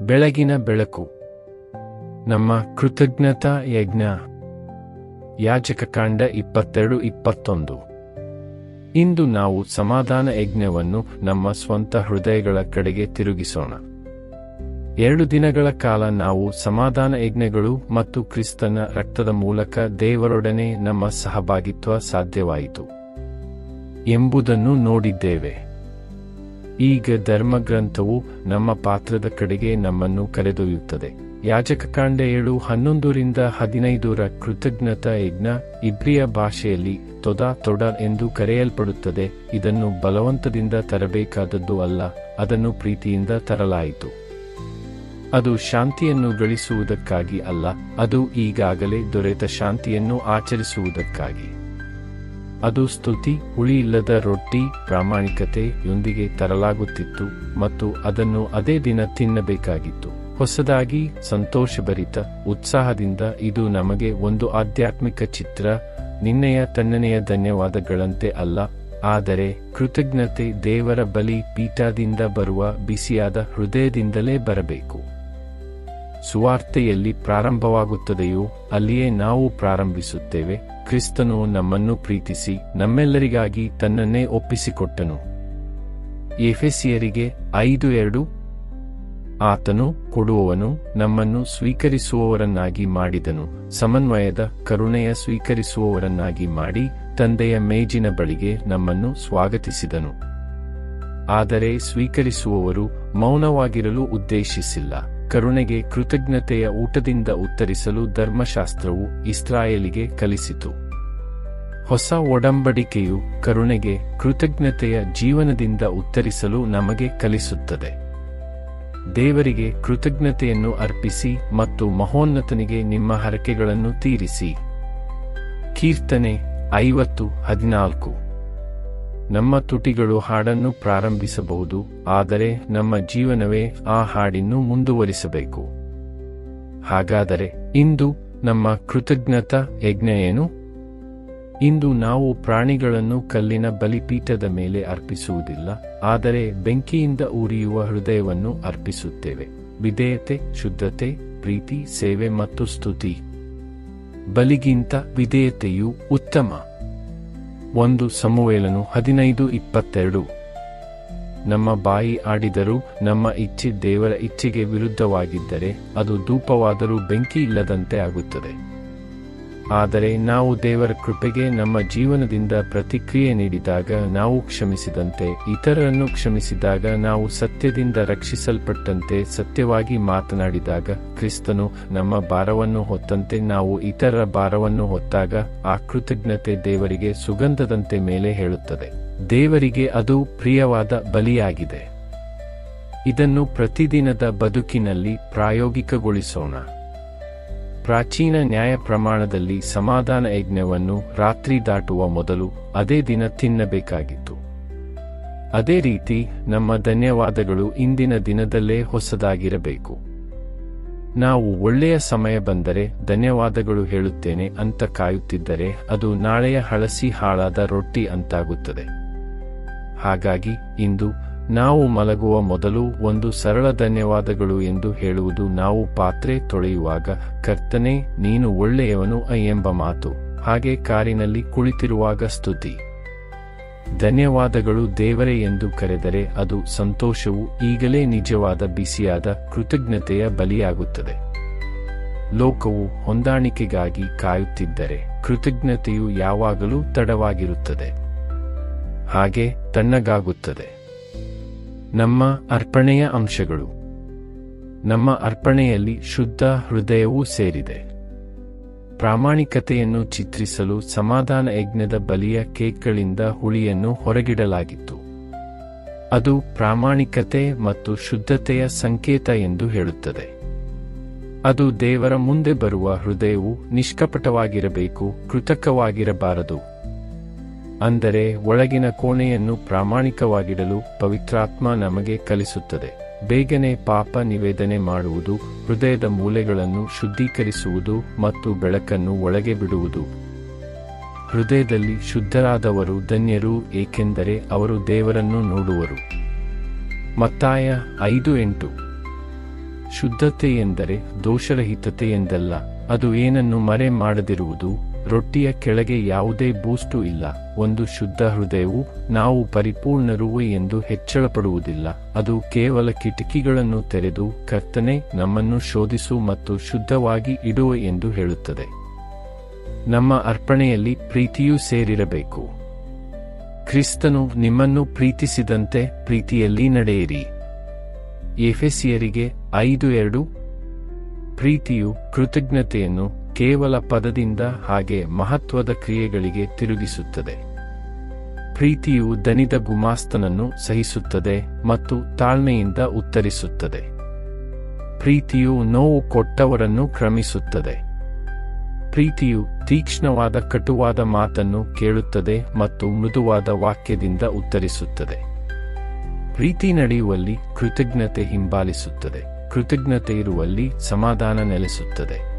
ಬೆಳಗಿನ ಬೆಳಕು. ನಮ್ಮ ಕೃತಜ್ಞತಾ ಯಜ್ಞ. ಯಾಜಕಕಾಂಡ ಇಪ್ಪತ್ತೆರಡು ಇಪ್ಪತ್ತೊಂದು. ಇಂದು ನಾವು ಸಮಾಧಾನ ಯಜ್ಞವನ್ನು ನಮ್ಮ ಸ್ವಂತ ಹೃದಯಗಳ ಕಡೆಗೆ ತಿರುಗಿಸೋಣ. ಎರಡು ದಿನಗಳ ಕಾಲ ನಾವು ಸಮಾಧಾನ ಯಜ್ಞಗಳು ಮತ್ತು ಕ್ರಿಸ್ತನ ರಕ್ತದ ಮೂಲಕ ದೇವರೊಡನೆ ನಮ್ಮ ಸಹಭಾಗಿತ್ವ ಸಾಧ್ಯವಾಯಿತು. ಎಂಬುದನ್ನು ನೋಡಿದ್ದೇವೆ. ಈಗ ಧರ್ಮಗ್ರಂಥವು ನಮ್ಮ ಪಾತ್ರದ ಕಡೆಗೆ ನಮ್ಮನ್ನು ಕರೆದೊಯ್ಯುತ್ತದೆ. ಯಾಜಕಕಾಂಡ ಏಳು ಹನ್ನೊಂದರಿಂದ ಹದಿನೈದರ ಕೃತಜ್ಞತಾ ಯಜ್ಞ ಇಬ್ರಿಯ ಭಾಷೆಯಲ್ಲಿ ತೊದ ತೊಡ ಎಂದು ಕರೆಯಲ್ಪಡುತ್ತದೆ. ಇದನ್ನು ಬಲವಂತದಿಂದ ತರಬೇಕಾದದ್ದು ಅಲ್ಲ, ಅದನ್ನು ಪ್ರೀತಿಯಿಂದ ತರಲಾಯಿತು. ಅದು ಶಾಂತಿಯನ್ನು ಗಳಿಸುವುದಕ್ಕಾಗಿ ಅಲ್ಲ, ಅದು ಈಗಾಗಲೇ ದೊರೆತ ಶಾಂತಿಯನ್ನು ಆಚರಿಸುವುದಕ್ಕಾಗಿ. ಅದು ಸ್ತುತಿ, ಹುಳಿಯಿಲ್ಲದ ರೊಟ್ಟಿ ಪ್ರಾಮಾಣಿಕತೆಯೊಂದಿಗೆ ತರಲಾಗುತ್ತಿತ್ತು ಮತ್ತು ಅದನ್ನು ಅದೇ ದಿನ ತಿನ್ನಬೇಕಾಗಿತ್ತು. ಹೊಸದಾಗಿ ಸಂತೋಷಭರಿತ ಉತ್ಸಾಹದಿಂದ ಇದು ನಮಗೆ ಒಂದು ಆಧ್ಯಾತ್ಮಿಕ ಚಿತ್ರ, ನಿನ್ನೆಯ ತನ್ನನೆಯ ಧನ್ಯವಾದಗಳಂತೆ ಅಲ್ಲ, ಆದರೆ ಕೃತಜ್ಞತೆ ದೇವರ ಬಲಿ ಪೀಠದಿಂದ ಬರುವ ಬಿಸಿಯಾದ ಹೃದಯದಿಂದಲೇ ಬರಬೇಕು. ಸುವಾರ್ತೆಯಲ್ಲಿ ಪ್ರಾರಂಭವಾಗುತ್ತದೆಯೋ ಅಲ್ಲಿಯೇ ನಾವು ಪ್ರಾರಂಭಿಸುತ್ತೇವೆ. ಕ್ರಿಸ್ತನು ನಮ್ಮನ್ನು ಪ್ರೀತಿಸಿ ನಮ್ಮೆಲ್ಲರಿಗಾಗಿ ತನ್ನನ್ನೇ ಒಪ್ಪಿಸಿಕೊಟ್ಟನು. ಎಫೆಸಿಯರಿಗೆ ಐದು ಎರಡು, ಆತನು ಕೊಡುವವನು ನಮ್ಮನ್ನು ಸ್ವೀಕರಿಸುವವರನ್ನಾಗಿ ಮಾಡಿದನು. ಸಮನ್ವಯದ ಕರುಣೆಯ ಸ್ವೀಕರಿಸುವವರನ್ನಾಗಿ ಮಾಡಿ ತಂದೆಯ ಮೇಜಿನ ಬಳಿಗೆ ನಮ್ಮನ್ನು ಸ್ವಾಗತಿಸಿದನು. ಆದರೆ ಸ್ವೀಕರಿಸುವವರು ಮೌನವಾಗಿರಲು ಉದ್ದೇಶಿಸಿಲ್ಲ. ಕರುಣೆಗೆ ಕೃತಜ್ಞತೆಯ ಊಟದಿಂದ ಉತ್ತರಿಸಲು ಧರ್ಮಶಾಸ್ತ್ರವು ಇಸ್ರಾಯೇಲಿಗೆ ಕಲಿಸಿತು. ಹೊಸ ಒಡಂಬಡಿಕೆಯು ಕರುಣೆಗೆ ಕೃತಜ್ಞತೆಯ ಜೀವನದಿಂದ ಉತ್ತರಿಸಲು ನಮಗೆ ಕಲಿಸುತ್ತದೆ. ದೇವರಿಗೆ ಕೃತಜ್ಞತೆಯನ್ನು ಅರ್ಪಿಸಿ ಮತ್ತು ಮಹೋನ್ನತನಿಗೆ ನಿಮ್ಮ ಹರಕೆಗಳನ್ನು ತೀರಿಸಿ. ಕೀರ್ತನೆ ಐವತ್ತು ಹದಿನಾಲ್ಕು. ನಮ್ಮ ತುಟಿಗಳು ಹಾಡನ್ನು ಪ್ರಾರಂಭಿಸಬಹುದು, ಆದರೆ ನಮ್ಮ ಜೀವನವೇ ಆ ಹಾಡಿನ್ನು ಮುಂದುವರಿಸಬೇಕು. ಹಾಗಾದರೆ, ಇಂದು ನಮ್ಮ ಕೃತಜ್ಞತಾ ಯಜ್ಞ ಏನು ಇಂದು ನಾವು ಪ್ರಾಣಿಗಳನ್ನು ಕಲ್ಲಿನ ಬಲಿಪೀಠದ ಮೇಲೆ ಅರ್ಪಿಸುವುದಿಲ್ಲ, ಆದರೆ ಬೆಂಕಿಯಿಂದ ಉರಿಯುವ ಹೃದಯವನ್ನು ಅರ್ಪಿಸುತ್ತೇವೆ. ವಿಧೇಯತೆ, ಶುದ್ಧತೆ, ಪ್ರೀತಿ, ಸೇವೆ ಮತ್ತು ಸ್ತುತಿ. ಬಲಿಗಿಂತ ವಿಧೇಯತೆಯು ಉತ್ತಮ. ಒಂದು ಸಮುವೇಲನು ಹದಿನೈದು ಇಪ್ಪತ್ತೆರಡು. ನಮ್ಮ ಬಾಯಿ ಆಡಿದರೂ ನಮ್ಮ ಇಚ್ಛೆ ದೇವರ ಇಚ್ಛೆಗೆ ವಿರುದ್ಧವಾಗಿದ್ದರೆ ಅದು ಧೂಪವಾದರೂ ಬೆಂಕಿ ಇಲ್ಲದಂತೆ ಆಗುತ್ತದೆ. ಆದರೆ ನಾವು ದೇವರ ಕೃಪೆಗೆ ನಮ್ಮ ಜೀವನದಿಂದ ಪ್ರತಿಕ್ರಿಯೆ ನೀಡಿದಾಗ ನಾವು ಕ್ಷಮಿಸಿದಂತೆ, ಇತರರನ್ನು ಕ್ಷಮಿಸಿದಾಗ ನಾವು ಸತ್ಯದಿಂದ ರಕ್ಷಿಸಲ್ಪಟ್ಟಂತೆ ಸತ್ಯವಾಗಿ ಮಾತನಾಡಿದಾಗ ಕ್ರಿಸ್ತನು ನಮ್ಮ ಭಾರವನ್ನು ಹೊತ್ತಂತೆ ನಾವು ಇತರರ ಭಾರವನ್ನು ಹೊತ್ತಾಗ ಆ ಕೃತಜ್ಞತೆ ದೇವರಿಗೆ ಸುಗಂಧದಂತೆ ಮೇಲೆ ಹೇಳುತ್ತದೆ. ದೇವರಿಗೆ ಅದು ಪ್ರಿಯವಾದ ಬಲಿಯಾಗಿದೆ. ಇದನ್ನು ಪ್ರತಿದಿನದ ಬದುಕಿನಲ್ಲಿ ಪ್ರಾಯೋಗಿಕಗೊಳಿಸೋಣ. ಪ್ರಾಚೀನ ನ್ಯಾಯ ಪ್ರಮಾಣದಲ್ಲಿ ಸಮಾಧಾನ ಯಜ್ಞವನ್ನು ರಾತ್ರಿ ದಾಟುವ ಮೊದಲು ಅದೇ ದಿನ ತಿನ್ನಬೇಕಾಗಿತ್ತು. ಅದೇ ರೀತಿ ನಮ್ಮ ಧನ್ಯವಾದಗಳು ಇಂದಿನ ದಿನದಲ್ಲೇ ಹೊಸದಾಗಿರಬೇಕು. ನಾವು ಒಳ್ಳೆಯ ಸಮಯ ಬಂದರೆ ಧನ್ಯವಾದಗಳು ಹೇಳುತ್ತೇನೆ ಅಂತ ಕಾಯುತ್ತಿದ್ದರೆ ಅದು ನಾಳೆಯ ಹಳಸಿ ಹಾಳಾದ ರೊಟ್ಟಿ ಅಂತಾಗುತ್ತದೆ. ಹಾಗಾಗಿ ಇಂದು ನಾವು ಮಲಗುವ ಮೊದಲು ಒಂದು ಸರಳ ಧನ್ಯವಾದಗಳು ಎಂದು ಹೇಳುವುದು ನಾವು ಪಾತ್ರೆ ತೊಳೆಯುವಾಗ, ಕರ್ತನೆ, ನೀನು ಒಳ್ಳೆಯವನು ಎಂಬ ಮಾತು. ಹಾಗೆ ಕಾರಿನಲ್ಲಿ ಕುಳಿತಿರುವಾಗ ಸ್ತುತಿ. ಧನ್ಯವಾದಗಳು ದೇವರೇ ಎಂದು ಕರೆದರೆ ಅದು ಸಂತೋಷವು ಈಗಲೇ ನಿಜವಾದ ಬಿಸಿಯಾದ ಕೃತಜ್ಞತೆಯ ಬಲಿಯಾಗುತ್ತದೆ. ಲೋಕವು ಹೊಂದಾಣಿಕೆಗಾಗಿ ಕಾಯುತ್ತಿದ್ದರೆ ಕೃತಜ್ಞತೆಯು ಯಾವಾಗಲೂ ತಡವಾಗಿರುತ್ತದೆ. ಹಾಗೆ ತಣ್ಣಗಾಗುತ್ತದೆ. ನಮ್ಮ ಅರ್ಪಣೆಯ ಅಂಶಗಳು. ನಮ್ಮ ಅರ್ಪಣೆಯಲ್ಲಿ ಶುದ್ಧ ಹೃದಯವೂ ಸೇರಿದೆ. ಪ್ರಾಮಾಣಿಕತೆಯನ್ನು ಚಿತ್ರಿಸಲು ಸಮಾಧಾನ ಯಜ್ಞದ ಬಲಿಯ ಕೇಕ್ಗಳಿಂದ ಹುಳಿಯನ್ನು ಹೊರಗಿಡಲಾಗಿತ್ತು. ಅದು ಪ್ರಾಮಾಣಿಕತೆ ಮತ್ತು ಶುದ್ಧತೆಯ ಸಂಕೇತ ಎಂದು ಹೇಳುತ್ತದೆ. ಅದು ದೇವರ ಮುಂದೆ ಬರುವ ಹೃದಯವು ನಿಷ್ಕಪಟವಾಗಿರಬೇಕು, ಕೃತಕವಾಗಿರಬಾರದು. ಅಂದರೆ ಒಳಗಿನ ಕೋಣೆಯನ್ನು ಪ್ರಾಮಾಣಿಕವಾಗಿಡಲು ಪವಿತ್ರಾತ್ಮ ನಮಗೆ ಕಲಿಸುತ್ತದೆ. ಬೇಗನೆ ಪಾಪ ನಿವೇದನೆ ಮಾಡುವುದು, ಹೃದಯದ ಮೂಲೆಗಳನ್ನು ಶುದ್ಧೀಕರಿಸುವುದು ಮತ್ತು ಬೆಳಕನ್ನು ಒಳಗೆ ಬಿಡುವುದು. ಹೃದಯದಲ್ಲಿ ಶುದ್ಧರಾದವರು ಧನ್ಯರು, ಏಕೆಂದರೆ ಅವರು ದೇವರನ್ನು ನೋಡುವರು. ಮತ್ತಾಯ ಐದು ಎಂಟು. ಶುದ್ಧತೆ ಎಂದರೆ ದೋಷರಹಿತತೆ ಎಂದಲ್ಲ ಅದು ಏನನ್ನು ಮರೆ ಮಾಡದಿರುವುದು ರೊಟ್ಟಿಯ ಕೆಳಗೆ ಯಾವುದೇ ಬೂಸ್ಟು ಇಲ್ಲ, ಒಂದು ಶುದ್ಧ ಹೃದಯವು ನಾವು ಪರಿಪೂರ್ಣರು ಎಂದು ಹೆಚ್ಚಳಪಡುವುದಿಲ್ಲ, ಅದು ಕೇವಲ ಕಿಟಕಿಗಳನ್ನು ತೆರೆದು ಕರ್ತನೆ ನಮ್ಮನ್ನು ಶೋಧಿಸು ಮತ್ತು ಶುದ್ಧವಾಗಿ ಇಡುವ ಎಂದು ಹೇಳುತ್ತದೆ. ನಮ್ಮ ಅರ್ಪಣೆಯಲ್ಲಿ ಪ್ರೀತಿಯೂ ಸೇರಿರಬೇಕು. ಕ್ರಿಸ್ತನು ನಿಮ್ಮನ್ನು ಪ್ರೀತಿಸಿದಂತೆ ಪ್ರೀತಿಯಲ್ಲಿ ನಡೆಯಿರಿ. ಎಫೆಸಿಯರಿಗೆ ಐದು ಎರಡು. ಪ್ರೀತಿಯು ಕೃತಜ್ಞತೆಯನ್ನು ಕೇವಲ ಪದದಿಂದ ಹಾಗೆ ಮಹತ್ವದ ಕ್ರಿಯೆಗಳಿಗೆ ತಿರುಗಿಸುತ್ತದೆ. ಪ್ರೀತಿಯು ದನಿದ ಗುಮಾಸ್ತನನ್ನು ಸಹಿಸುತ್ತದೆ ಮತ್ತು ತಾಳ್ಮೆಯಿಂದ ಉತ್ತರಿಸುತ್ತದೆ. ಪ್ರೀತಿಯು ನೋವು ಕೊಟ್ಟವರನ್ನು ಕ್ರಮಿಸುತ್ತದೆ ಪ್ರೀತಿಯು ತೀಕ್ಷ್ಣವಾದ ಕಟುವಾದ ಮಾತನ್ನು ಕೇಳುತ್ತದೆ ಮತ್ತು ಮೃದುವಾದ ವಾಕ್ಯದಿಂದ ಉತ್ತರಿಸುತ್ತದೆ. ಪ್ರೀತಿ ನಡೆಯುವಲ್ಲಿ ಕೃತಜ್ಞತೆ ಹಿಂಬಾಲಿಸುತ್ತದೆ. ಕೃತಜ್ಞತೆ ಇರುವಲ್ಲಿ ಸಮಾಧಾನ ನೆಲೆಸುತ್ತದೆ.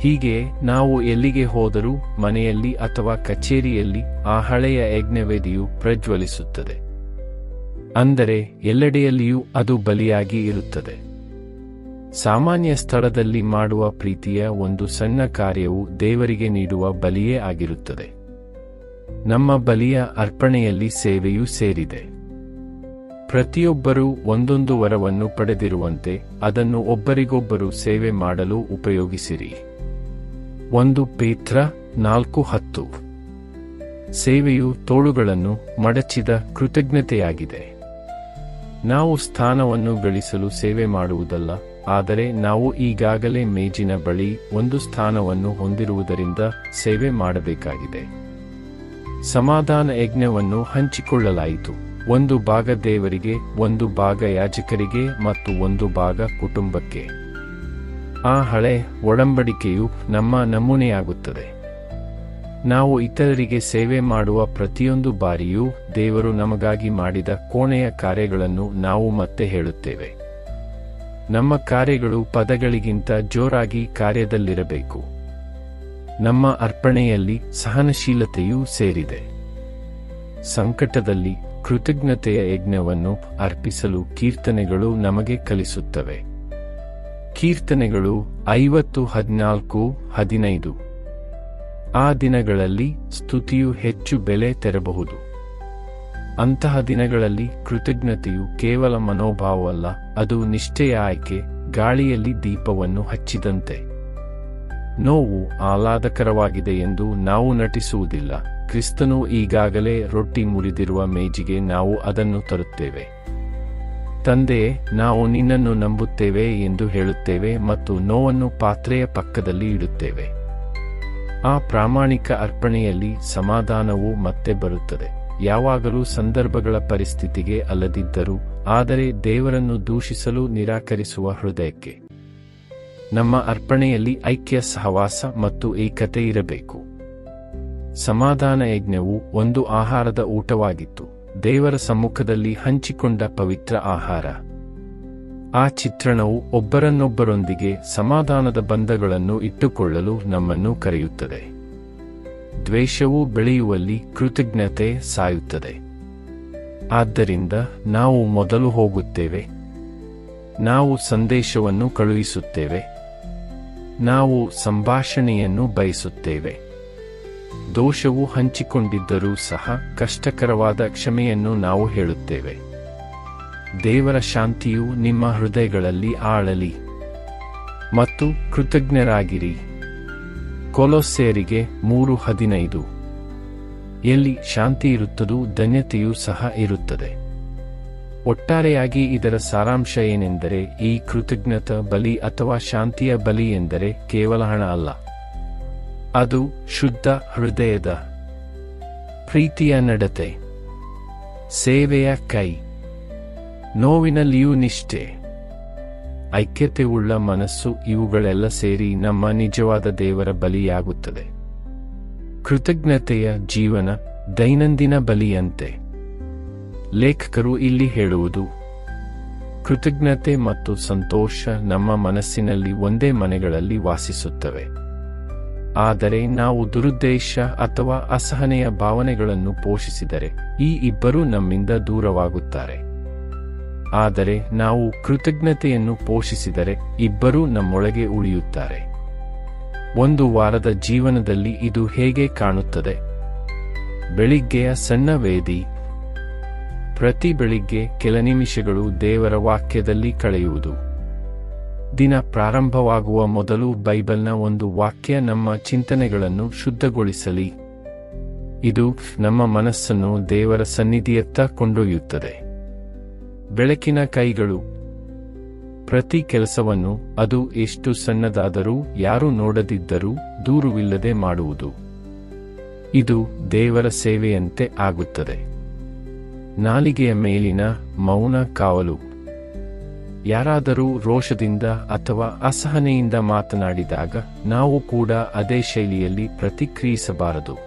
ಹೀಗೆ ನಾವು ಎಲ್ಲಿಗೆ ಹೋದರೂ ಮನೆಯಲ್ಲಿ ಅಥವಾ ಕಚೇರಿಯಲ್ಲಿ ಆ ಹಳೆಯ ಯಜ್ಞವೇದಿಯು ಪ್ರಜ್ವಲಿಸುತ್ತದೆ. ಅಂದರೆ ಎಲ್ಲೆಡೆಯಲ್ಲಿಯೂ ಅದು ಬಲಿಯಾಗಿ ಇರುತ್ತದೆ. ಸಾಮಾನ್ಯ ಸ್ಥಳದಲ್ಲಿ ಮಾಡುವ ಪ್ರೀತಿಯ ಒಂದು ಸಣ್ಣ ಕಾರ್ಯವು ದೇವರಿಗೆ ನೀಡುವ ಬಲಿಯೇ ಆಗಿರುತ್ತದೆ. ನಮ್ಮ ಬಲಿಯ ಅರ್ಪಣೆಯಲ್ಲಿ ಸೇವೆಯೂ ಸೇರಿದೆ. ಪ್ರತಿಯೊಬ್ಬರೂ ಒಂದೊಂದು ವರವನ್ನು ಪಡೆದಿರುವಂತೆ ಅದನ್ನು ಒಬ್ಬರಿಗೊಬ್ಬರು ಸೇವೆ ಮಾಡಲು ಉಪಯೋಗಿಸಿರಿ. ಒಂದು ಪೇತ್ರ, ನಾಲ್ಕು ಹತ್ತು. ಸೇವೆಯು ತೋಳುಗಳನ್ನು ಮಡಚಿದ ಕೃತಜ್ಞತೆಯಾಗಿದೆ. ನಾವು ಸ್ಥಾನವನ್ನು ಗಳಿಸಲು ಸೇವೆ ಮಾಡುವುದಲ್ಲ, ಆದರೆ ನಾವು ಈಗಾಗಲೇ ಮೇಜಿನ ಬಳಿ ಒಂದು ಸ್ಥಾನವನ್ನು ಹೊಂದಿರುವುದರಿಂದ ಸೇವೆ ಮಾಡಬೇಕಾಗಿದೆ. ಸಮಾಧಾನ ಯಜ್ಞವನ್ನು ಹಂಚಿಕೊಳ್ಳಲಾಯಿತು. ಒಂದು ಭಾಗ ದೇವರಿಗೆ, ಒಂದು ಭಾಗ ಯಾಜಕರಿಗೆ ಮತ್ತು ಒಂದು ಭಾಗ ಕುಟುಂಬಕ್ಕೆ. ಆ ಹಳೆ ಒಡಂಬಡಿಕೆಯು ನಮ್ಮ ನಮೂನೆಯಾಗುತ್ತದೆ. ನಾವು ಇತರರಿಗೆ ಸೇವೆ ಮಾಡುವ ಪ್ರತಿಯೊಂದು ಬಾರಿಯೂ ದೇವರು ನಮಗಾಗಿ ಮಾಡಿದ ಕೋಣೆಯ ಕಾರ್ಯಗಳನ್ನು ನಾವು ಮತ್ತೆ ಹೇಳುತ್ತೇವೆ. ನಮ್ಮ ಕಾರ್ಯಗಳು ಪದಗಳಿಗಿಂತ ಜೋರಾಗಿ ಕಾರ್ಯದಲ್ಲಿರಬೇಕು. ನಮ್ಮ ಅರ್ಪಣೆಯಲ್ಲಿ ಸಹನಶೀಲತೆಯೂ ಸೇರಿದೆ. ಸಂಕಟದಲ್ಲಿ ಕೃತಜ್ಞತೆಯ ಯಜ್ಞವನ್ನು ಅರ್ಪಿಸಲು ಕೀರ್ತನೆಗಳು ನಮಗೆ ಕಲಿಸುತ್ತವೆ. ಕೀರ್ತನೆಗಳು ಐವತ್ತು ಹದಿನಾಲ್ಕು, ಹದಿನೈದು. ಆ ದಿನಗಳಲ್ಲಿ ಸ್ತುತಿಯು ಹೆಚ್ಚು ಬೆಲೆ ತೆರಬಹುದು. ಅಂತಹ ದಿನಗಳಲ್ಲಿ ಕೃತಜ್ಞತೆಯು ಕೇವಲ ಮನೋಭಾವವಲ್ಲ, ಅದು ನಿಷ್ಠೆಯ ಆಯ್ಕೆ, ಗಾಳಿಯಲ್ಲಿ ದೀಪವನ್ನು ಹಚ್ಚಿದಂತೆ. ನೋವು ಆಹ್ಲಾದಕರವಾಗಿದೆ ಎಂದು ನಾವು ನಟಿಸುವುದಿಲ್ಲ, ಕ್ರಿಸ್ತನು ಈಗಾಗಲೇ ರೊಟ್ಟಿ ಮುರಿದಿರುವ ಮೇಜಿಗೆ ನಾವು ಅದನ್ನು ತರುತ್ತೇವೆ. ತಂದೆಯೇ ನಾವು ನಿನ್ನನ್ನು ನಂಬುತ್ತೇವೆ ಎಂದು ಹೇಳುತ್ತೇವೆ ಮತ್ತು ನೋವನ್ನು ಪಾತ್ರೆಯ ಪಕ್ಕದಲ್ಲಿ ಇಡುತ್ತೇವೆ. ಆ ಪ್ರಾಮಾಣಿಕ ಅರ್ಪಣೆಯಲ್ಲಿ ಸಮಾಧಾನವು ಮತ್ತೆ ಬರುತ್ತದೆ. ಯಾವಾಗಲೂ ಸಂದರ್ಭಗಳ ಪರಿಸ್ಥಿತಿಗೆ ಅಲ್ಲದಿದ್ದರೂ, ಆದರೆ ದೇವರನ್ನು ದೂಷಿಸಲು ನಿರಾಕರಿಸುವ ಹೃದಯಕ್ಕೆ. ನಮ್ಮ ಅರ್ಪಣೆಯಲ್ಲಿ ಐಕ್ಯ, ಸಹವಾಸ ಮತ್ತು ಏಕತೆ ಇರಬೇಕು. ಸಮಾಧಾನ ಯಜ್ಞವು ಒಂದು ಆಹಾರದ ಊಟವಾಗಿತ್ತು. ದೇವರ ಸಮ್ಮುಖದಲ್ಲಿ ಹಂಚಿಕೊಂಡ ಪವಿತ್ರ ಆಹಾರ. ಆ ಚಿತ್ರಣವು ಒಬ್ಬರನ್ನೊಬ್ಬರೊಂದಿಗೆ ಸಮಾಧಾನದ ಬಂಧಗಳನ್ನು ಇಟ್ಟುಕೊಳ್ಳಲು ನಮ್ಮನ್ನು ಕರೆಯುತ್ತದೆ. ದ್ವೇಷವು ಬೆಳೆಯುವಲ್ಲಿ ಕೃತಜ್ಞತೆ ಸಾಯುತ್ತದೆ. ಆದ್ದರಿಂದ ನಾವು ಮೊದಲು ಹೋಗುತ್ತೇವೆ. ನಾವು ಸಂದೇಶವನ್ನು ಕಳುಹಿಸುತ್ತೇವೆ. ನಾವು ಸಂಭಾಷಣೆಯನ್ನು ಬಯಸುತ್ತೇವೆ. ದೋಷವು ಹಂಚಿಕೊಂಡಿದ್ದರೂ ಸಹ ಕಷ್ಟಕರವಾದ ಕ್ಷಮೆಯನ್ನು ನಾವು ಹೇಳುತ್ತೇವೆ. ದೇವರ ಶಾಂತಿಯು ನಿಮ್ಮ ಹೃದಯಗಳಲ್ಲಿ ಆಳಲಿ. ಮತ್ತು ಕೃತಜ್ಞರಾಗಿರಿ. ಕೊಲೊಸ್ಸೇರಿಗೆ ಮೂರು ಹದಿನೈದು. ಎಲ್ಲಿ ಶಾಂತಿ ಇರುತ್ತದೋ ಧನ್ಯತೆಯೂ ಸಹ ಇರುತ್ತದೆ. ಒಟ್ಟಾರೆಯಾಗಿ ಇದರ ಸಾರಾಂಶ ಏನೆಂದರೆ ಈ ಕೃತಜ್ಞತ ಬಲಿ ಅಥವಾ ಶಾಂತಿಯ ಬಲಿ ಎಂದರೆ ಕೇವಲ ಹಣ ಅಲ್ಲ. ಅದು ಶುದ್ಧ ಹೃದಯದ ಪ್ರೀತಿಯ ನಡತೆ. ಸೇವೆಯ ಕೈ. ನೋವಿನಲ್ಲಿಯೂ ನಿಷ್ಠೆ. ಐಕ್ಯತೆಯುಳ್ಳ ಮನಸ್ಸು ಇವುಗಳೆಲ್ಲ ಸೇರಿ ನಮ್ಮ ನಿಜವಾದ ದೇವರ ಬಲಿಯಾಗುತ್ತದೆ. ಕೃತಜ್ಞತೆಯ ಜೀವನ ದೈನಂದಿನ ಬಲಿಯಂತೆ. ಲೇಖಕರು ಇಲ್ಲಿ ಹೇಳುವುದು, ಕೃತಜ್ಞತೆ ಮತ್ತು ಸಂತೋಷ ನಮ್ಮ ಮನಸ್ಸಿನಲ್ಲಿ ಒಂದೇ ಮನೆಗಳಲ್ಲಿ ವಾಸಿಸುತ್ತವೆ. ಆದರೆ ನಾವು ದುರುದ್ದೇಶ ಅಥವಾ ಅಸಹನೆಯ ಭಾವನೆಗಳನ್ನು ಪೋಷಿಸಿದರೆ ಈ ಇಬ್ಬರೂ ನಮ್ಮಿಂದ ದೂರವಾಗುತ್ತಾರೆ. ಆದರೆ ನಾವು ಕೃತಜ್ಞತೆಯನ್ನು ಪೋಷಿಸಿದರೆ ಇಬ್ಬರೂ ನಮ್ಮೊಳಗೆ ಉಳಿಯುತ್ತಾರೆ. ಒಂದು ವಾರದ ಜೀವನದಲ್ಲಿ ಇದು ಹೇಗೆ ಕಾಣುತ್ತದೆ? ಬೆಳಿಗ್ಗೆಯ ಸಣ್ಣ ವೇದಿ. ಪ್ರತಿ ಬೆಳಿಗ್ಗೆ ಕೆಲ ನಿಮಿಷಗಳು ದೇವರ ವಾಕ್ಯದಲ್ಲಿ ಕಳೆಯುವುದು. ದಿನ ಪ್ರಾರಂಭವಾಗುವ ಮೊದಲು ಬೈಬಲ್ನ ಒಂದು ವಾಕ್ಯ ನಮ್ಮ ಚಿಂತನೆಗಳನ್ನು ಶುದ್ಧಗೊಳಿಸಲಿ. ಇದು ನಮ್ಮ ಮನಸ್ಸನ್ನು ದೇವರ ಸನ್ನಿಧಿಯತ್ತ ಕೊಂಡೊಯ್ಯುತ್ತದೆ. ಬೆಳಕಿನ ಕೈಗಳು. ಪ್ರತಿ ಕೆಲಸವನ್ನು ಅದು ಎಷ್ಟು ಸಣ್ಣದಾದರೂ, ಯಾರು ನೋಡದಿದ್ದರೂ ದೂರುವಿಲ್ಲದೆ ಮಾಡುವುದು. ಇದು ದೇವರ ಸೇವೆಯಂತೆ ಆಗುತ್ತದೆ. ನಾಲಿಗೆಯ ಮೇಲಿನ ಮೌನ ಕಾವಲು. ಯಾರಾದರೂ ರೋಷದಿಂದ ಅಥವಾ ಅಸಹನೆಯಿಂದ ಮಾತನಾಡಿದಾಗ ನಾವು ಕೂಡ ಅದೇ ಶೈಲಿಯಲ್ಲಿ ಪ್ರತಿಕ್ರಿಯಿಸಬಾರದು.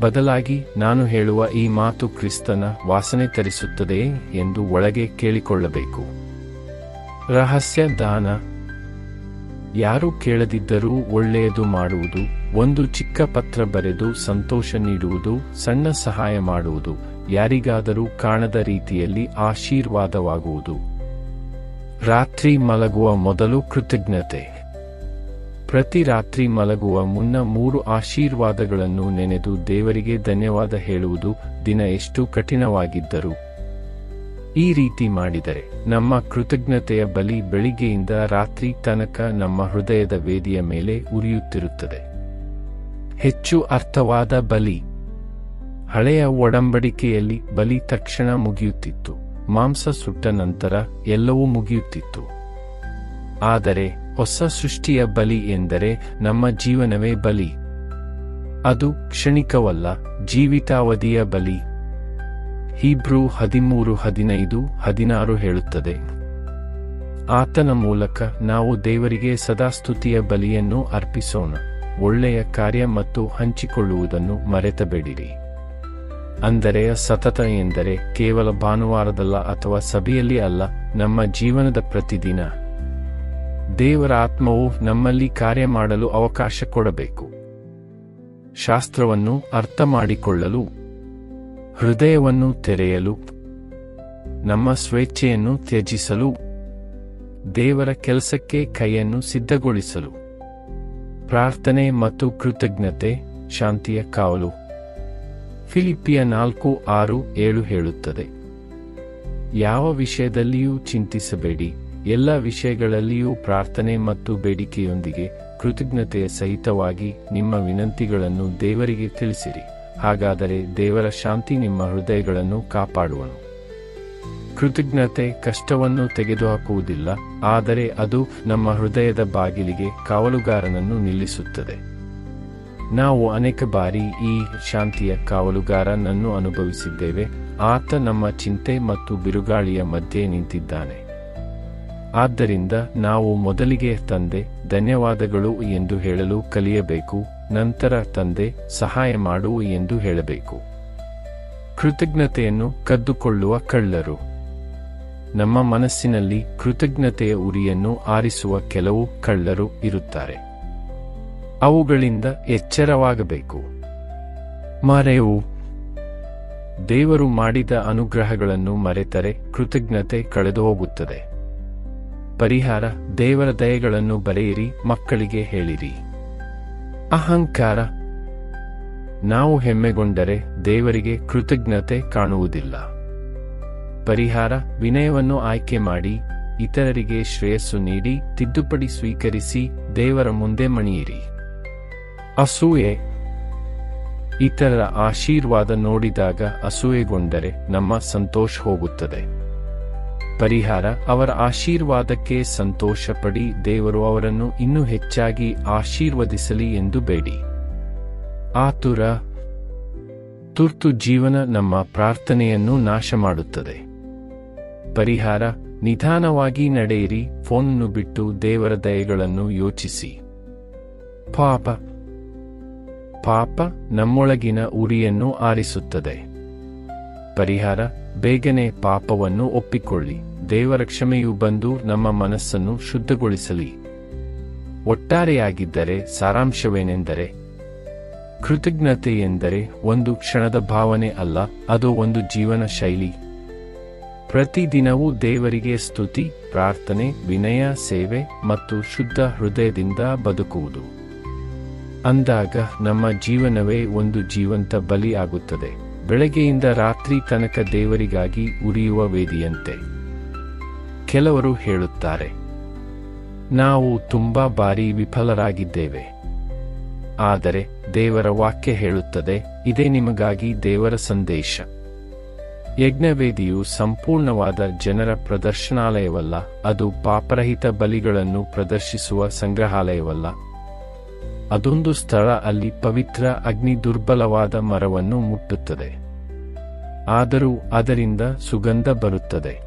ಬದಲಾಗಿ ನಾನು ಹೇಳುವ ಈ ಮಾತು ಕ್ರಿಸ್ತನ ವಾಸನೆ ತರಿಸುತ್ತದೆಯೇ ಎಂದು ಒಳಗೆ ಕೇಳಿಕೊಳ್ಳಬೇಕು. ರಹಸ್ಯ ದಾನ. ಯಾರು ಕೇಳದಿದ್ದರೂ ಒಳ್ಳೆಯದು ಮಾಡುವುದು, ಒಂದು ಚಿಕ್ಕ ಪತ್ರ ಬರೆದು ಸಂತೋಷ ನೀಡುವುದು, ಸಣ್ಣ ಸಹಾಯ ಮಾಡುವುದು, ಯಾರಿಗಾದರೂ ಕಾಣದ ರೀತಿಯಲ್ಲಿ ಆಶೀರ್ವಾದವಾಗುವುದು. ರಾತ್ರಿ ಮಲಗುವ ಮೊದಲು ಕೃತಜ್ಞತೆ. ಪ್ರತಿ ರಾತ್ರಿ ಮಲಗುವ ಮುನ್ನ ಮೂರು ಆಶೀರ್ವಾದಗಳನ್ನು ನೆನೆದು ದೇವರಿಗೆ ಧನ್ಯವಾದ ಹೇಳುವುದು ದಿನ ಎಷ್ಟು ಕಠಿಣವಾಗಿದ್ದರು. ಈ ರೀತಿ ಮಾಡಿದರೆ ನಮ್ಮ ಕೃತಜ್ಞತೆಯ ಬಲಿ ಬೆಳಿಗ್ಗೆಯಿಂದ ರಾತ್ರಿ ತನಕ ನಮ್ಮ ಹೃದಯದ ವೇದಿಯ ಮೇಲೆ ಉರಿಯುತ್ತಿರುತ್ತದೆ. ಹೆಚ್ಚು ಅರ್ಥವಾದ ಬಲಿ. ಹಳೆಯ ಒಡಂಬಡಿಕೆಯಲ್ಲಿ ಬಲಿ ತಕ್ಷಣ ಮುಗಿಯುತ್ತಿತ್ತು. ಮಾಂಸ ಸುಟ್ಟ ನಂತರ ಎಲ್ಲವೂ ಮುಗಿಯುತ್ತಿತ್ತು. ಆದರೆ ಹೊಸ ಸೃಷ್ಟಿಯ ಬಲಿ ಎಂದರೆ ನಮ್ಮ ಜೀವನವೇ ಬಲಿ. ಅದು ಕ್ಷಣಿಕವಲ್ಲ, ಜೀವಿತಾವಧಿಯ ಬಲಿ. ಹೀಬ್ರೂ ಹದಿಮೂರು ಹದಿನೈದು ಹದಿನಾರು ಹೇಳುತ್ತದೆ. ಆತನ ಮೂಲಕ ನಾವು ದೇವರಿಗೆ ಸದಾ ಸ್ತುತಿಯ ಬಲಿಯನ್ನು ಅರ್ಪಿಸೋಣ. ಒಳ್ಳೆಯ ಕಾರ್ಯ ಮತ್ತು ಹಂಚಿಕೊಳ್ಳುವುದನ್ನು ಮರೆತಬೇಡಿರಿ. ಅಂದರೆ ಸತತ ಎಂದರೆ ಕೇವಲ ಭಾನುವಾರದಲ್ಲ ಅಥವಾ ಸಭೆಯಲ್ಲಿ ಅಲ್ಲ, ನಮ್ಮ ಜೀವನದ ಪ್ರತಿದಿನ. ದೇವರ ಆತ್ಮವು ನಮ್ಮಲ್ಲಿ ಕಾರ್ಯ ಮಾಡಲು ಅವಕಾಶ ಕೊಡಬೇಕು. ಶಾಸ್ತ್ರವನ್ನು ಅರ್ಥ ಮಾಡಿಕೊಳ್ಳಲು, ಹೃದಯವನ್ನು ತೆರೆಯಲು, ನಮ್ಮ ಸ್ವೇಚ್ಛೆಯನ್ನು ತ್ಯಜಿಸಲು, ದೇವರ ಕೆಲಸಕ್ಕೆ ಕೈಯನ್ನು ಸಿದ್ಧಗೊಳಿಸಲು. ಪ್ರಾರ್ಥನೆ ಮತ್ತು ಕೃತಜ್ಞತೆ, ಶಾಂತಿಯ ಕಾವಲು. ಫಿಲಿಪಿಯ ನಾಲ್ಕು ಆರು ಏಳು ಹೇಳುತ್ತದೆ. ಯಾವ ವಿಷಯದಲ್ಲಿಯೂ ಚಿಂತಿಸಬೇಡಿ. ಎಲ್ಲ ವಿಷಯಗಳಲ್ಲಿಯೂ ಪ್ರಾರ್ಥನೆ ಮತ್ತು ಬೇಡಿಕೆಯೊಂದಿಗೆ ಕೃತಜ್ಞತೆಯ ಸಹಿತವಾಗಿ ನಿಮ್ಮ ವಿನಂತಿಗಳನ್ನು ದೇವರಿಗೆ ತಿಳಿಸಿರಿ. ಹಾಗಾದರೆ ದೇವರ ಶಾಂತಿ ನಿಮ್ಮ ಹೃದಯಗಳನ್ನು ಕಾಪಾಡುವನು. ಕೃತಜ್ಞತೆ ಕಷ್ಟವನ್ನು ತೆಗೆದುಹಾಕುವುದಿಲ್ಲ, ಆದರೆ ಅದು ನಮ್ಮ ಹೃದಯದ ಬಾಗಿಲಿಗೆ ಕಾವಲುಗಾರನನ್ನು ನಿಲ್ಲಿಸುತ್ತದೆ. ನಾವು ಅನೇಕ ಬಾರಿ ಈ ಶಾಂತಿಯ ಕಾವಲುಗಾರನನ್ನು ಅನುಭವಿಸಿದ್ದೇವೆ. ಆತ ನಮ್ಮ ಚಿಂತೆ ಮತ್ತು ಬಿರುಗಾಳಿಯ ಮಧ್ಯೆ ನಿಂತಿದ್ದಾನೆ. ಆದ್ದರಿಂದ ನಾವು ಮೊದಲಿಗೆ ತಂದೆ, ಧನ್ಯವಾದಗಳು ಎಂದು ಹೇಳಲು ಕಲಿಯಬೇಕು, ನಂತರ ತಂದೆ, ಸಹಾಯ ಮಾಡು ಎಂದು ಹೇಳಬೇಕು. ಕೃತಜ್ಞತೆಯನ್ನು ಕದ್ದುಕೊಳ್ಳುವ ಕಳ್ಳರು. ನಮ್ಮ ಮನಸ್ಸಿನಲ್ಲಿ ಕೃತಜ್ಞತೆಯ ಉರಿಯನ್ನು ಆರಿಸುವ ಕೆಲವು ಕಳ್ಳರು ಇರುತ್ತಾರೆ. ಅವುಗಳಿಂದ ಎಚ್ಚರವಾಗಬೇಕು. ಮರೆವು ದೇವರು ಮಾಡಿದ ಅನುಗ್ರಹಗಳನ್ನು ಮರೆತರೆ ಕೃತಜ್ಞತೆ ಕಳೆದುಹೋಗುತ್ತದೆ. ಪರಿಹಾರ, ದೇವರ ದಯೆಗಳನ್ನು ಬರೆಯಿರಿ, ಮಕ್ಕಳಿಗೆ ಹೇಳಿರಿ. ಅಹಂಕಾರ, ನಾವು ಹೆಮ್ಮೆಗೊಂಡರೆ ದೇವರಿಗೆ ಕೃತಜ್ಞತೆ ಕಾಣುವುದಿಲ್ಲ. ಪರಿಹಾರ, ವಿನಯವನ್ನು ಆಯ್ಕೆ ಮಾಡಿ, ಇತರರಿಗೆ ಶ್ರೇಯಸ್ಸು ನೀಡಿ, ತಿದ್ದುಪಡಿ ಸ್ವೀಕರಿಸಿ, ದೇವರ ಮುಂದೆ ಮಣಿಯಿರಿ. ಅಸೂಯೆ. ಇತರರ ಆಶೀರ್ವಾದ ನೋಡಿದಾಗ ಅಸೂಯೆಗೊಂಡರೆ ನಮ್ಮ ಸಂತೋಷ ಹೋಗುತ್ತದೆ. ಪರಿಹಾರ, ಅವರ ಆಶೀರ್ವಾದಕ್ಕೆ ಸಂತೋಷ ಪಡಿ ದೇವರು ಅವರನ್ನು ಇನ್ನೂ ಹೆಚ್ಚಾಗಿ ಆಶೀರ್ವದಿಸಲಿ ಎಂದು ಬೇಡಿ. ಆತುರ, ತುರ್ತು ಜೀವನ ನಮ್ಮ ಪ್ರಾರ್ಥನೆಯನ್ನು ನಾಶ ಮಾಡುತ್ತದೆ ಪರಿಹಾರ, ನಿಧಾನವಾಗಿ ನಡೆಯಿರಿ, ಫೋನನ್ನು ಬಿಟ್ಟು ದೇವರ ದಯೆಗಳನ್ನು ಯೋಚಿಸಿ. ಪಾಪ ಪಾಪ ನಮ್ಮೊಳಗಿನ ಉರಿಯನ್ನು ಆರಿಸುತ್ತದೆ. ಪರಿಹಾರ, ಬೇಗನೆ ಪಾಪವನ್ನು ಒಪ್ಪಿಕೊಳ್ಳಿ. ದೇವರ ಕ್ಷಮೆಯು ಬಂದು ನಮ್ಮ ಮನಸ್ಸನ್ನು ಶುದ್ಧಗೊಳಿಸಲಿ. ಒಟ್ಟಾರೆಯಾಗಿದ್ದರೆ ಸಾರಾಂಶವೇನೆಂದರೆ ಕೃತಜ್ಞತೆ ಎಂದರೆ ಒಂದು ಕ್ಷಣದ ಭಾವನೆ ಅಲ್ಲ, ಅದು ಒಂದು ಜೀವನ ಶೈಲಿ. ಪ್ರತಿದಿನವೂ ದೇವರಿಗೆ ಸ್ತುತಿ, ಪ್ರಾರ್ಥನೆ, ವಿನಯ, ಸೇವೆ ಮತ್ತು ಶುದ್ಧ ಹೃದಯದಿಂದ ಬದುಕುವುದು. ಅಂದಾಗ ನಮ್ಮ ಜೀವನವೇ ಒಂದು ಜೀವಂತ ಬಲಿ ಆಗುತ್ತದೆ. ಬೆಳಗ್ಗೆಯಿಂದ ರಾತ್ರಿ ತನಕ ದೇವರಿಗಾಗಿ ಉರಿಯುವ ವೇದಿಯಂತೆ. ಕೆಲವರು ಹೇಳುತ್ತಾರೆ, ನಾವು ತುಂಬಾ ಬಾರಿ ವಿಫಲರಾಗಿದ್ದೇವೆ. ಆದರೆ ದೇವರ ವಾಕ್ಯ ಹೇಳುತ್ತದೆ, ಇದೇ ನಿಮಗಾಗಿ ದೇವರ ಸಂದೇಶ. ಯಜ್ಞವೇದಿಯು ಸಂಪೂರ್ಣವಾದ ಜನರ ಪ್ರದರ್ಶನಾಲಯವಲ್ಲ, ಅದು ಪಾಪರಹಿತ ಬಲಿಗಳನ್ನು ಪ್ರದರ್ಶಿಸುವ ಸಂಗ್ರಹಾಲಯವಲ್ಲ. ಅದೊಂದು ಸ್ಥಳ ಅಲ್ಲಿ ಪವಿತ್ರ ಅಗ್ನಿ ದುರ್ಬಲವಾದ ಮರವನ್ನು ಮುಟ್ಟುತ್ತದೆ. ಆದರೂ ಅದರಿಂದ ಸುಗಂಧ ಬರುತ್ತದೆ.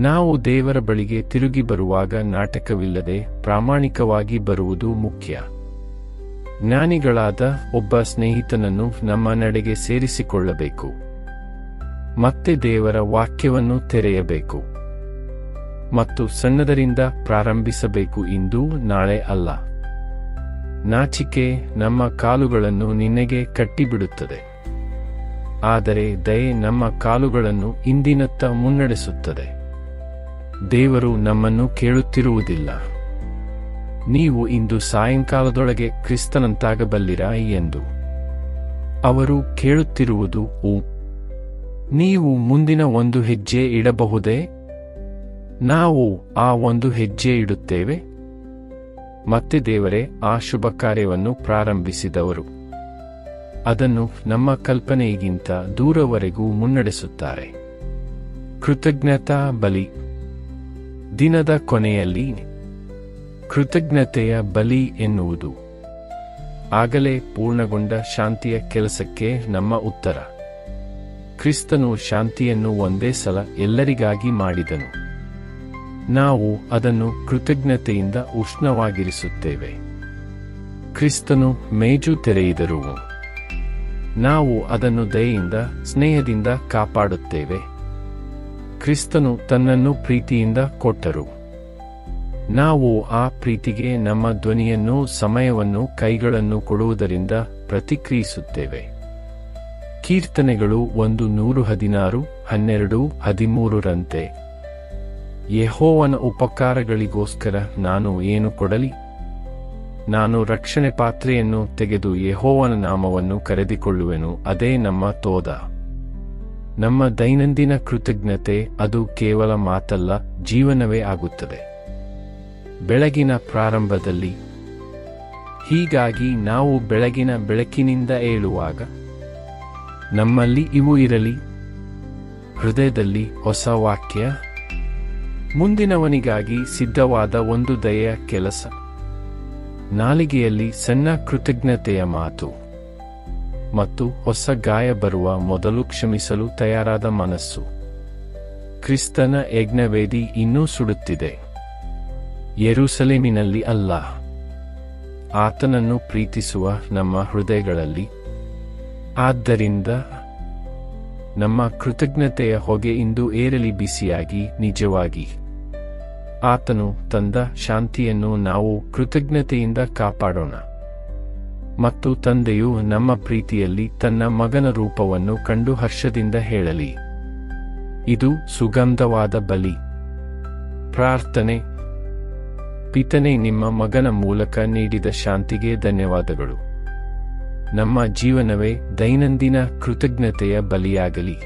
ನಾವು ದೇವರ ಬಳಿಗೆ ತಿರುಗಿ ಬರುವಾಗ ನಾಟಕವಿಲ್ಲದೆ ಪ್ರಾಮಾಣಿಕವಾಗಿ ಬರುವುದು ಮುಖ್ಯ. ಜ್ಞಾನಿಗಳಾದ ಒಬ್ಬ ಸ್ನೇಹಿತನನ್ನು ನಮ್ಮ ನಡೆಗೆ ಸೇರಿಸಿಕೊಳ್ಳಬೇಕು. ಮತ್ತೆ ದೇವರ ವಾಕ್ಯವನ್ನು ತೆರೆಯಬೇಕು. ಮತ್ತು ಸಣ್ಣದರಿಂದ ಪ್ರಾರಂಭಿಸಬೇಕು ಇಂದು ನಾಳೆ ಅಲ್ಲ. ನಾಚಿಕೆ ನಮ್ಮ ಕಾಲುಗಳನ್ನು ನಿನಗೆ ಕಟ್ಟಿಬಿಡುತ್ತದೆ. ಆದರೆ ದಯೆ ನಮ್ಮ ಕಾಲುಗಳನ್ನು ಇಂದಿನತ್ತ ಮುನ್ನಡೆಸುತ್ತದೆ. ದೇವರು ನಮ್ಮನ್ನು ಕೇಳುತ್ತಿರುವುದಿಲ್ಲ. ನೀವು ಇಂದು ಸಾಯಂಕಾಲದೊಳಗೆ ಕ್ರಿಸ್ತನಂತಾಗಬಲ್ಲಿರಾ ಎಂದು. ಅವರು ಕೇಳುತ್ತಿರುವುದು ಊ ನೀವು ಮುಂದಿನ ಒಂದು ಹೆಜ್ಜೆ ಇಡಬಹುದೇ? ನಾವು ಆ ಒಂದು ಹೆಜ್ಜೆ ಇಡುತ್ತೇವೆ? ಮತ್ತೆ ದೇವರೇ, ಆ ಶುಭ ಕಾರ್ಯವನ್ನು ಪ್ರಾರಂಭಿಸಿದವರು. ಅದನ್ನು ನಮ್ಮ ಕಲ್ಪನೆಗಿಂತ ದೂರವರೆಗೂ ಮುನ್ನಡೆಸುತ್ತಾರೆ. ಕೃತಜ್ಞತಾ ಬಲಿ. ದಿನದ ಕೊನೆಯಲ್ಲಿ ಕೃತಜ್ಞತೆಯ ಬಲಿ ಎನ್ನುವುದು. ಆಗಲೇ ಪೂರ್ಣಗೊಂಡ ಶಾಂತಿಯ ಕೆಲಸಕ್ಕೆ ನಮ್ಮ ಉತ್ತರ. ಕ್ರಿಸ್ತನು ಶಾಂತಿಯನ್ನು ಒಂದೇ ಸಲ ಎಲ್ಲರಿಗಾಗಿ ಮಾಡಿದನು. ನಾವು ಅದನ್ನು ಕೃತಜ್ಞತೆಯಿಂದ ಉಷ್ಣವಾಗಿರಿಸುತ್ತೇವೆ. ಕ್ರಿಸ್ತನು ಮೇಜು ತೆರೆಯಿದರು ನಾವು ಅದನ್ನು ದಯೆಯಿಂದ, ಸ್ನೇಹದಿಂದ ಕಾಪಾಡುತ್ತೇವೆ. ಕ್ರಿಸ್ತನು ತನ್ನನ್ನು ಪ್ರೀತಿಯಿಂದ ಕೊಟ್ಟರು. ನಾವು ಆ ಪ್ರೀತಿಗೆ ನಮ್ಮ ಧ್ವನಿಯನ್ನು, ಸಮಯವನ್ನು, ಕೈಗಳನ್ನು ಕೊಡುವುದರಿಂದ ಪ್ರತಿಕ್ರಿಯಿಸುತ್ತೇವೆ. ಕೀರ್ತನೆಗಳು ಒಂದು ನೂರು ಹದಿನಾರು, ಹನ್ನೆರಡು, ಹದಿಮೂರರಂತೆ. ಯೆಹೋವನ ಉಪಕಾರಗಳಿಗೋಸ್ಕರ ನಾನು ಏನು ಕೊಡಲಿ? ನಾನು ರಕ್ಷಣೆ ಪಾತ್ರೆಯನ್ನು ತೆಗೆದು ಯೆಹೋವನ ನಾಮವನ್ನು ಕರೆದಿಕೊಳ್ಳುವೆನು, ಅದೇ ನಮ್ಮ ತೋದ. ನಮ್ಮ ದೈನಂದಿನ ಕೃತಜ್ಞತೆ ಅದು ಕೇವಲ ಮಾತಲ್ಲ, ಜೀವನವೇ ಆಗುತ್ತದೆ. ಬೆಳಗಿನ ಪ್ರಾರಂಭದಲ್ಲಿ, ಹೀಗಾಗಿ ನಾವು ಬೆಳಗಿನ ಬೆಳಕಿನಿಂದ ಏಳುವಾಗ, ನಮ್ಮಲ್ಲಿ ಇವು ಇರಲಿ. ಹೃದಯದಲ್ಲಿ ಹೊಸ ವಾಕ್ಯ ಮುಂದಿನವನಿಗಾಗಿ ಸಿದ್ಧವಾದ ಒಂದು ದಯೆಯ ಕೆಲಸ. ನಾಲಿಗೆಯಲ್ಲಿ ಸಣ್ಣ ಕೃತಜ್ಞತೆಯ ಮಾತು. ಮತ್ತು ಹೊಸ ಗಾಯ ಬರುವ ಮೊದಲು ಕ್ಷಮಿಸಲು ತಯಾರಾದ ಮನಸ್ಸು. ಕ್ರಿಸ್ತನ ಯಜ್ಞವೇದಿ ಇನ್ನೂ ಸುಡುತ್ತಿದೆ. ಯೆರೂಸಲೇಮಿನಲ್ಲಿ ಅಲ್ಲ. ಆತನನ್ನು ಪ್ರೀತಿಸುವ ನಮ್ಮ ಹೃದಯಗಳಲ್ಲಿ. ಆದ್ದರಿಂದ ನಮ್ಮ ಕೃತಜ್ಞತೆಯ ಹೊಗೆ ಇಂದು ಏರಲಿ ಬಿಸಿಯಾಗಿ, ನಿಜವಾಗಿ. ಆತನು ತಂದ ಶಾಂತಿಯನ್ನು ನಾವು ಕೃತಜ್ಞತೆಯಿಂದ ಕಾಪಾಡೋಣ. ಮತ್ತು ತಂದೆಯು ನಮ್ಮ ಪ್ರೀತಿಯಲ್ಲಿ ತನ್ನ ಮಗನ ರೂಪವನ್ನು ಕಂಡು ಹರ್ಷದಿಂದ ಹೇಳಲಿ. ಇದು ಸುಗಂಧವಾದ ಬಲಿ. ಪ್ರಾರ್ಥನೆ. ಪಿತನೆ, ನಿಮ್ಮ ಮಗನ ಮೂಲಕ ನೀಡಿದ ಶಾಂತಿಗೆ ಧನ್ಯವಾದಗಳು. ನಮ್ಮ ಜೀವನವೇ ದೈನಂದಿನ ಕೃತಜ್ಞತೆಯ ಬಲಿಯಾಗಲಿ.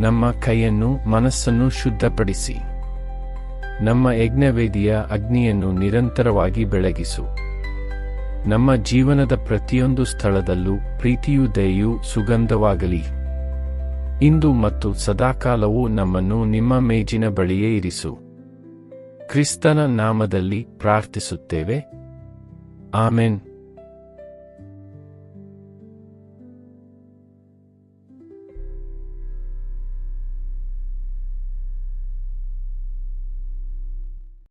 ನಮ್ಮ ಕೈಯನ್ನು ಮನಸ್ಸನ್ನು ಶುದ್ಧಪಡಿಸಿ. ನಮ್ಮ ಯಜ್ಞವೇದಿಯ ಅಗ್ನಿಯನ್ನು ನಿರಂತರವಾಗಿ ಬೆಳಗಿಸು. ನಮ್ಮ ಜೀವನದ ಪ್ರತಿಯೊಂದು ಸ್ಥಳದಲ್ಲೂ ಪ್ರೀತಿಯು ದಯೆಯು ಸುಗಂಧವಾಗಲಿ. ಇಂದು ಮತ್ತು ಸದಾಕಾಲವೂ ನಮ್ಮನ್ನು ನಿಮ್ಮ ಮೇಜಿನ ಬಳಿಯೇ ಇರಿಸು. ಕ್ರಿಸ್ತನ ನಾಮದಲ್ಲಿ ಪ್ರಾರ್ಥಿಸುತ್ತೇವೆ. ಆಮೆನ್.